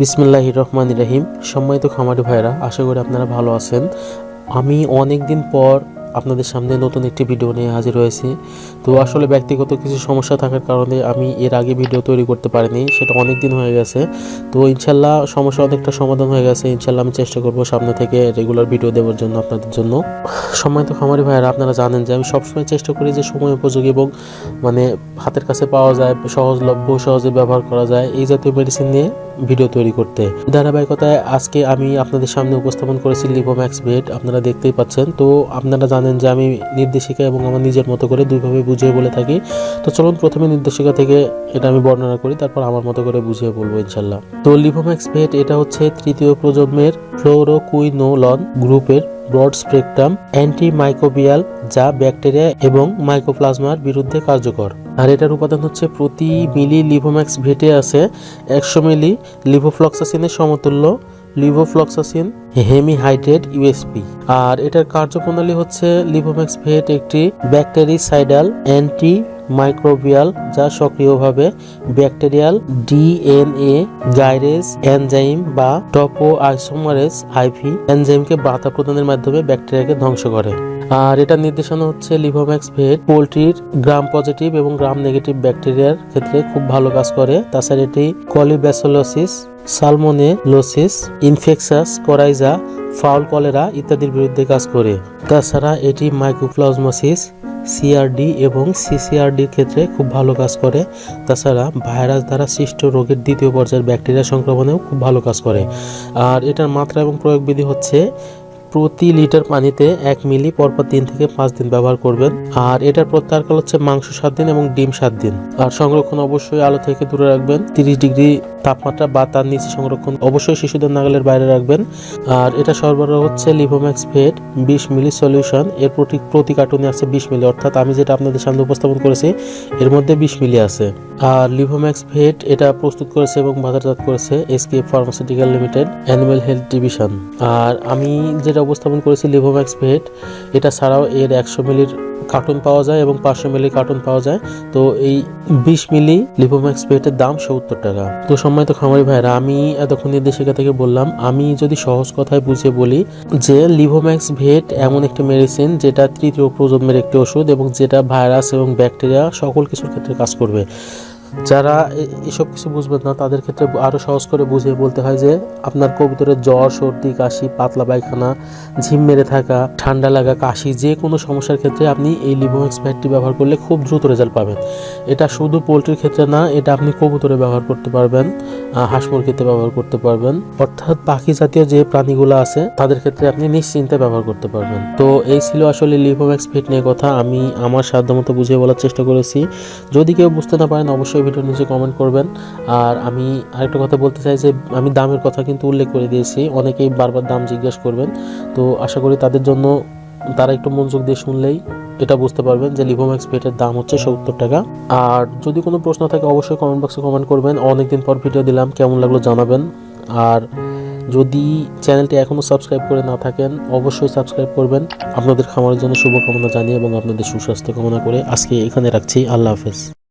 বিসমিল্লাহ রহমান রহিম। সম্মানিত খামারি ভাইরা আশা করি আপনারা ভালো আছেন। আমি অনেক দিন পর আপনাদের সামনে নতুন একটি ভিডিও নিয়ে হাজির হয়েছি। তো আসলে ব্যক্তিগত কিছু সমস্যা থাকার কারণে আমি এর আগে ভিডিও তৈরি করতে পারিনি, সেটা অনেক দিন হয়ে গেছে। তো ইনশাল্লাহ সমস্যা অনেকটা সমাধান হয়ে গেছে। ইনশাল্লাহ আমি চেষ্টা করব সামনে থেকে রেগুলার ভিডিও দেওয়ার জন্য আপনাদের জন্য। সম্মানিত খামারি ভাইরা আপনারা জানেন যে আমি সবসময় চেষ্টা করি যে সময় উপযোগী এবং মানে হাতের কাছে পাওয়া যায়, সহজলভ্য, সহজে ব্যবহার করা যায় এই জাতীয় মেডিসিন নিয়ে। ভিডিও তৈরি করতে। ধারাবাহিকতায় আজকে আমি আপনাদের সামনে উপস্থাপন করেছি লিভোম্যাক্স বেড, আপনারা দেখতেই পাচ্ছেন। তো আপনারা জানেন যে আমি নির্দেশিকা এবং আমার নিজের মতো করে দুইভাবে বুঝিয়ে বলে থাকি। তো চলুন প্রথমে নির্দেশিকা থেকে এটা আমি বর্ণনা করি, তারপর আমার মতো করে বুঝিয়ে বলব ইনশাল্লাহ তো লিভোম্যাক্স বেড, এটা হচ্ছে তৃতীয় প্রজন্মের ফ্লোরোকুইনোলন গ্রুপের ব্রড স্পেকট্রাম অ্যান্টি মাইক্রোবিয়াল যা ব্যাকটেরিয়া এবং মাইক্রোপ্লাজমার বিরুদ্ধে কার্যকর। আর এটার উপাদান হচ্ছে প্রতি মিলি লিভোম্যাক্স ভেটে আছে একশো মিলি লিভোফ্লক্সাসিনের সমতুল্য লিভোফ্লক্সাসিন হেমিহাইড্রেট ইউএসপি। আর এটার কার্যপ্রণালী হচ্ছে লিভোম্যাক্স ভেট একটি ব্যাকটেরিসাইডাল অ্যান্টি মাইক্রোবিয়াল যা সক্রিয়ভাবে ব্যাকটেরিয়াল ডিএনএ গাইরেজ এনজাইম বা টপো আইসোমারেজ আইভি এনজাইমকে বাধা প্রদানের মাধ্যমে ব্যাকটেরিয়াকে ধ্বংস করে। আর এটা নির্দেশনা হচ্ছে লিভোম্যাক্স ভেট, পোলট্রির গ্রাম পজিটিভ এবং গ্রাম নেগেটিভ ব্যাকটেরিয়ার ক্ষেত্রে খুব ভালো কাজ করে। তাছাড়া এটি colibacillosis salmonellosis infectious coryza fowl cholera ইত্যাদির বিরুদ্ধে কাজ করে। তাছাড়া এটি মাইক্রোপ্লাজমোসিস সিআরডি এবং সিসিআরডির ক্ষেত্রে খুব ভালো কাজ করে। তাছাড়া ভাইরাস দ্বারা সৃষ্ট রোগের দ্বিতীয় পর্যায়ের ব্যাকটেরিয়া সংক্রমণেও খুব ভালো কাজ করে। আর এটার মাত্রা এবং প্রয়োগ বিধি হচ্ছে প্রতি লিটার পানিতে এক মিলি পরপর তিন থেকে পাঁচ দিন ব্যবহার করবেন। আর এটার প্রত্যাহারকাল হচ্ছে মাংস সাত দিন এবং ডিম সাত দিন। আর সংরক্ষণ অবশ্যই আলো থেকে দূরে রাখবেন। তিরিশ ডিগ্রি তাপমাত্রা বা তার নিচে সংরক্ষণ অবশ্যই শিশুদের নাগালের বাইরে রাখবেন। আর এটা সরবরাহ হচ্ছে লিভোম্যাক্স ভেট বিশ মিলি সলিউশন। এর প্রতি প্রতি কার্টুনে আছে বিশ মিলি। অর্থাৎ আমি যেটা আপনাদের সামনে উপস্থাপন করেছি, এর মধ্যে বিশ মিলি আছে। আর লিভোম্যাক্স ভেট এটা প্রস্তুত করেছে এবং বাজারজাত করেছে SK pharmaceutical limited animal health division আর আমি যেটা উপস্থাপন করেছি লিভোম্যাক্স ভেট এটা ছাড়াও এর একশো মিলির কার্টুন পাওয়া যায় এবং পাঁচশো মিলি কার্টুন পাওয়া যায়। তো এই বিশ মিলি লিভোম্যাক্স ভেটের দাম সত্তর টাকা। তো সম্মানিত খামারি ভাইরা আমি এতক্ষণ নির্দেশিকা থেকে বললাম, আমি যদি সহজ কথায় বুঝে বলি যে লিভোম্যাক্স ভেট এমন একটি মেডিসিন যেটা তৃতীয় প্রজন্মের একটি ওষুধ এবং যেটা ভাইরাস এবং ব্যাকটেরিয়া সকল কিছুর ক্ষেত্রে কাজ করবে। যারা এসব কিছু বুঝবেন না, তাদের ক্ষেত্রে আরও সহজ করে বুঝিয়ে বলতে হয় যে, আপনার কবুতরের জ্বর, সর্দি, কাশি, পাতলা পায়খানা, ঝিম মেরে থাকা, ঠান্ডা লাগা, কাশি, যে কোনো সমস্যার ক্ষেত্রে আপনি এই লিভোম্যাক্স প্যাডটি ব্যবহার করলে খুব দ্রুত রেজাল্ট পাবেন। এটা শুধু পোলট্রির ক্ষেত্রে না, এটা আপনি কবুতরে ব্যবহার করতে পারবেন হাঁস মুরগিতে ব্যবহার করতে পারবেন। অর্থাৎ পাখি জাতীয় যে প্রাণীগুলো আছে, তাদের ক্ষেত্রে আপনি নিশ্চিন্তে ব্যবহার করতে পারবেন। তো এই ছিল আসলে লিভোম্যাক্স ফিট নিয়ে কথা। আমি আমার সাধ্যমতো বুঝিয়ে বলার চেষ্টা করেছি। যদি কেউ বুঝতে না পারেন, অবশ্যই ভিডিওর নিচে কমেন্ট করবেন। আর আমি আরেকটা কথা বলতে চাই যে, আমি দামের কথা কিন্তু উল্লেখ করে দিয়েছি। অনেকেই বারবার দাম জিজ্ঞাসা করবেন। তো আশা করি তাদের জন্য তারা একটু মনোযোগ দিয়ে শুনলেই এটা বুঝতে পারবেন যে লিভোম্যাক্স পেটের দাম হচ্ছে সত্তর টাকা। আর যদি কোনো প্রশ্ন থাকে, অবশ্যই কমেন্ট বক্সে কমেন্ট করবেন। অনেকদিন পর ভিডিও দিলাম, কেমন লাগল জানাবেন। আর যদি চ্যানেলটি এখনও সাবস্ক্রাইব করে না থাকেন, অবশ্যই সাবস্ক্রাইব করবেন। আপনাদের খামারের জন্য শুভকামনা জানিয়ে এবং আপনাদের সুস্বাস্থ্য কামনা করে আজকে এখানে রাখছি। আল্লাহ হাফেজ।